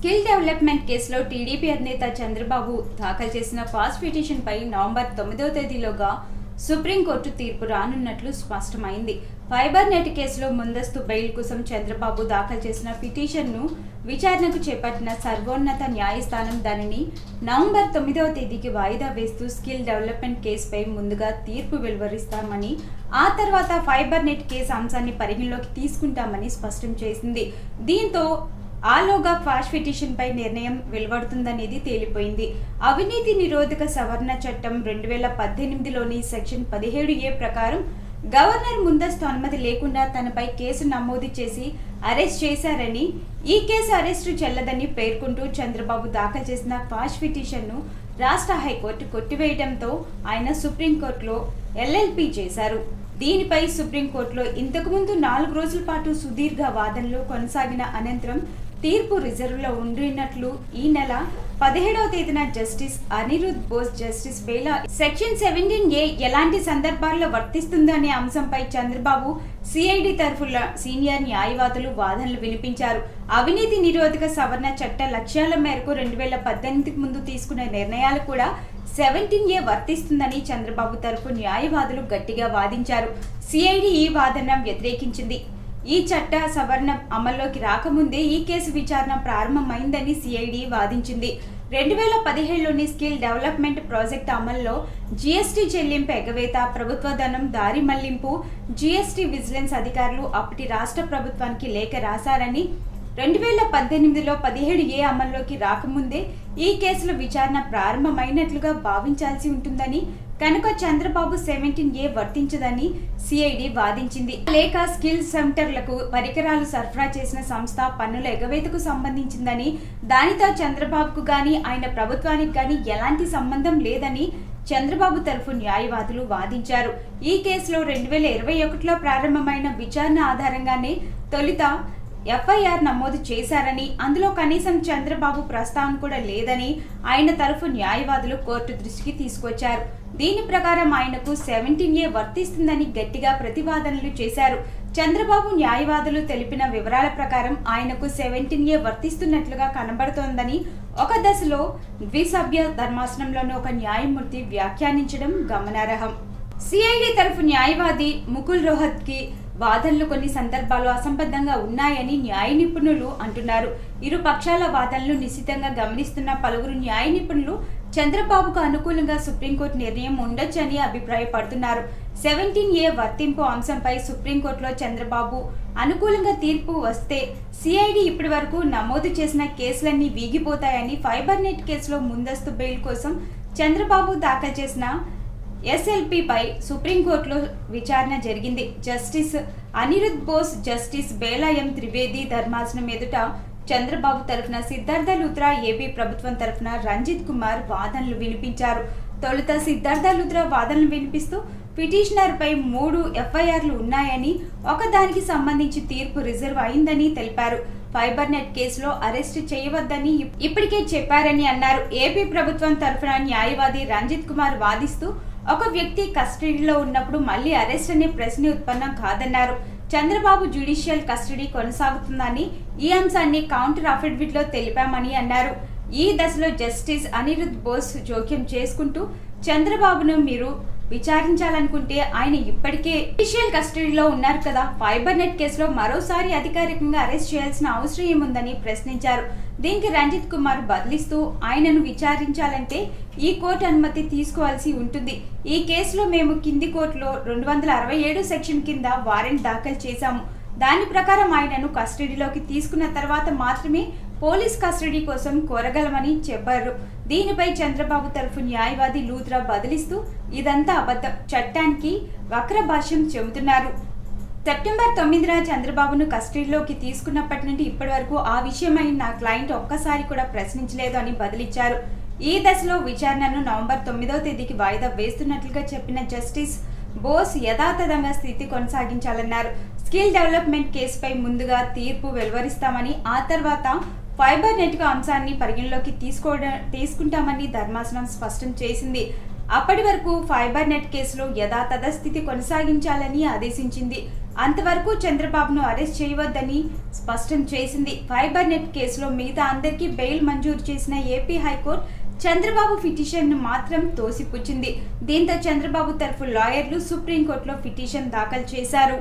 Skill development కేసులో TDP అధినేత చంద్రబాబు దాఖలు చేసిన ఫాస్ట్ పిటిషన్పై నవంబర్ తొమ్మిదవ తేదీలోగా సుప్రీంకోర్టు తీర్పు రానున్నట్లు స్పష్టమైంది. ఫైబర్ నెట్ కేసులో ముందస్తు బెయిల్ కోసం చంద్రబాబు దాఖలు చేసిన పిటిషన్ను విచారణకు చేపట్టిన సర్వోన్నత న్యాయస్థానం దానిని నవంబర్ తొమ్మిదవ తేదీకి వాయిదా వేస్తూ స్కిల్ డెవలప్మెంట్ కేసుపై ముందుగా తీర్పు వెలువరిస్తామని ఆ తర్వాత ఫైబర్ నెట్ కేసు అంశాన్ని పరిగణలోకి తీసుకుంటామని స్పష్టం చేసింది. దీంతో ఆలోగా ఫాస్ట్ పిటిషన్పై నిర్ణయం వెలువడుతుందనేది తేలిపోయింది. అవినీతి నిరోధక సవరణ చట్టం రెండు వేల పద్దెనిమిదిలోని సెక్షన్ పదిహేడు ఏ ప్రకారం గవర్నర్ ముందస్తు అనుమతి లేకుండా తనపై కేసు నమోదు చేసి అరెస్ట్ చేశారని ఈ కేసు అరెస్టు చెల్లదని పేర్కొంటూ చంద్రబాబు దాఖలు చేసిన ఫాస్ట్ పిటిషన్ను రాష్ట్ర హైకోర్టు కొట్టివేయడంతో ఆయన సుప్రీంకోర్టులో ఎల్ఎల్పి చేశారు. దీనిపై సుప్రీంకోర్టులో ఇంతకుముందు నాలుగు రోజుల పాటు సుదీర్ఘ వాదనలు కొనసాగిన అనంతరం తీర్పు రిజర్వ్లో ఉండినట్లు ఈ నెల పదిహేడవ తేదీన justice Anirudh Bose justice Bela section seventeen A ఎలాంటి సందర్భాల్లో వర్తిస్తుందనే అంశంపై చంద్రబాబు సిఐడి తరఫున సీనియర్ న్యాయవాదులు వాదనలు వినిపించారు. అవినీతి నిరోధక సవరణ చట్ట లక్ష్యాల మేరకు రెండు వేల పద్దెనిమిదికి ముందు తీసుకున్న నిర్ణయాలు కూడా సెవెంటీన్ ఏ వర్తిస్తుందని చంద్రబాబు తరఫు న్యాయవాదులు గట్టిగా వాదించారు. సిఐడి ఈ వాదన వ్యతిరేకించింది. ఈ చట్ట సవరణ అమల్లోకి రాకముందే ఈ కేసు విచారణ ప్రారంభమైందని సిఐడి వాదించింది. రెండు వేల పదిహేడులోని స్కిల్ డెవలప్మెంట్ ప్రాజెక్ట్ అమల్లో జీఎస్టీ చెల్లింపు ఎగవేత ప్రభుత్వ ధనం దారి మళ్ళింపు జీఎస్టీ విజిలెన్స్ అధికారులు అప్పటి రాష్ట్ర ప్రభుత్వానికి లేఖ రాశారని రెండు వేల పద్దెనిమిదిలో పదిహేడు ఏ అమల్లోకి రాకముందే ఈ కేసుల విచారణ ప్రారంభమైనట్లుగా భావించాల్సి ఉంటుందని కనుక చంద్రబాబు సెవెంటీన్ ఏ వర్తించదని సిఐడి వాదించింది. లేక స్కిల్ సెంటర్లకు పరికరాలు సరఫరా చేసిన సంస్థ పన్నుల ఎగవేతకు సంబంధించిందని దానితో చంద్రబాబుకు గాని ఆయన ప్రభుత్వానికి గాని ఎలాంటి సంబంధం లేదని చంద్రబాబు తరఫు న్యాయవాదులు వాదించారు. ఈ కేసులో రెండు వేల ఇరవై ఒకటిలో ప్రారంభమైన విచారణ ఆధారంగానే తొలుత ఎఫ్ఐఆర్ నమోదు చేశారని అందులో కనీసం చంద్రబాబు ప్రస్తావన కూడా లేదని ఆయన తరఫు న్యాయవాదులు కోర్టు దృష్టికి తీసుకొచ్చారు. దీని ప్రకారం ఆయనకు సెవెంటీన్ ఏ వర్తిస్తుందని గట్టిగా ప్రతివాదనలు చేశారు. చంద్రబాబు న్యాయవాదులు తెలిపిన వివరాల ప్రకారం ఆయనకు సెవెంటీన్ ఏ వర్తిస్తున్నట్లుగా కనబడుతోందని ఒక దశలో ద్విసభ్య ధర్మాసనంలోని ఒక న్యాయమూర్తి వ్యాఖ్యానించడం గమనార్హం. సిఐడి తరఫు న్యాయవాది ముకుల్ రోహత్కి వాదనలు కొన్ని సందర్భాలు అసంబద్ధంగా ఉన్నాయని న్యాయ నిపుణులు అంటున్నారు. ఇరు పక్షాల వాదనలు నిశ్చితంగా గమనిస్తున్న పలువురు న్యాయ నిపుణులు చంద్రబాబుకు అనుకూలంగా సుప్రీంకోర్టు నిర్ణయం ఉండొచ్చని అభిప్రాయపడుతున్నారు. సెవెంటీన్ ఏ వర్తింపు అంశంపై సుప్రీంకోర్టులో చంద్రబాబు అనుకూలంగా తీర్పు వస్తే సిఐడి ఇప్పటి వరకు నమోదు చేసిన కేసులన్నీ వీగిపోతాయని ఫైబర్ నెట్ కేసులో ముందస్తు బెయిల్ కోసం చంద్రబాబు దాఖలు చేసిన ఎస్ఎల్పిపై సుప్రీంకోర్టులో విచారణ జరిగింది. జస్టిస్ అనిరుద్ బోస్ జస్టిస్ బేలాయం త్రివేది ధర్మాసనం ఎదుట చంద్రబాబు తరఫున సిద్ధార్థ లుత్రా ఏపీ ప్రభుత్వం తరఫున రంజిత్ కుమార్ వాదనలు వినిపించారు. తొలుత సిద్ధార్థ లుత్రా వాదనలు వినిపిస్తూ పిటిషనర్పై మూడు ఎఫ్ఐఆర్లు ఉన్నాయని ఒకదానికి సంబంధించి తీర్పు రిజర్వ్ అయిందని తెలిపారు. ఫైబర్ నెట్ కేసులో అరెస్ట్ చేయవద్దని ఇప్పటికే చెప్పారని అన్నారు. ఏపీ ప్రభుత్వం తరఫున న్యాయవాది రంజిత్ కుమార్ వాదిస్తూ ఒక వ్యక్తి కస్టడీలో ఉన్నప్పుడు మళ్ళీ అరెస్ట్ అనే ప్రశ్న ఉత్పన్నం కాదన్నారు. చంద్రబాబు జ్యుడిషియల్ కస్టడీ కొనసాగుతుందని ఈ అంశాన్ని కౌంటర్ అఫిడవిట్లో తెలిపామని అన్నారు. ఈ దశలో జస్టిస్ అనిరుద్ బోస్ జోక్యం చేసుకుంటూ చంద్రబాబును మీరు విచారించాలనుకుంటే ఆయన ఇప్పటికే జ్యుడిషియల్ కస్టడీలో ఉన్నారు కదా. ఫైబర్ నెట్ కేసులో మరోసారి అధికారికంగా అరెస్ట్ చేయాల్సిన అవసరం ఏముందని ప్రశ్నించారు. దీనికి రంజిత్ కుమార్ బదిలిస్తూ ఆయనను విచారించాలంటే ఈ కోర్టు అనుమతి తీసుకోవాల్సి ఉంటుంది. ఈ కేసులో మేము కింది కోర్టులో రెండు వందల అరవై ఏడు సెక్షన్ కింద వారెంట్ దాఖలు చేశాము. దాని ప్రకారం ఆయనను కస్టడీలోకి తీసుకున్న తర్వాత మాత్రమే పోలీస్ కస్టడీ కోసం కోరగలమని చెప్పారు. దీనిపై చంద్రబాబు తరఫు న్యాయవాది లూత్రా బదిలిస్తూ ఇదంతా అబద్ధం. చట్టానికి వక్ర భాష్యం చెబుతున్నారు. సెప్టెంబర్ తొమ్మిదిన చంద్రబాబును కస్టడీలోకి తీసుకున్నప్పటి నుండి ఇప్పటి వరకు ఆ విషయమై నా క్లయింట్ ఒక్కసారి కూడా ప్రశ్నించలేదు అని బదిలిచ్చారు. ఈ దశలో విచారణను నవంబర్ తొమ్మిదవ తేదీకి వాయిదా వేస్తున్నట్లుగా చెప్పిన జస్టిస్ బోస్ యథాతథంగా స్థితి కొనసాగించాలన్నారు. స్కిల్ డెవలప్మెంట్ కేసుపై ముందుగా తీర్పు వెలువరిస్తామని ఆ తర్వాత ఫైబర్ నెట్గా అంశాన్ని పరిగణలోకి తీసుకోవడం తీసుకుంటామని ధర్మాసనం స్పష్టం చేసింది. అప్పటి వరకు ఫైబర్ నెట్ కేసులో యథాతథ స్థితి కొనసాగించాలని ఆదేశించింది. అంతవరకు చంద్రబాబును అరెస్ట్ చేయవద్దని స్పష్టం చేసింది. ఫైబర్ నెట్ కేసులో మిగతా అందరికీ బెయిల్ మంజూరు చేసిన ఏపీ హైకోర్టు చంద్రబాబు పిటిషన్ను మాత్రం తోసిపుచ్చింది. దీంతో చంద్రబాబు తరఫు లాయర్లు సుప్రీంకోర్టులో పిటిషన్ దాఖలు చేశారు.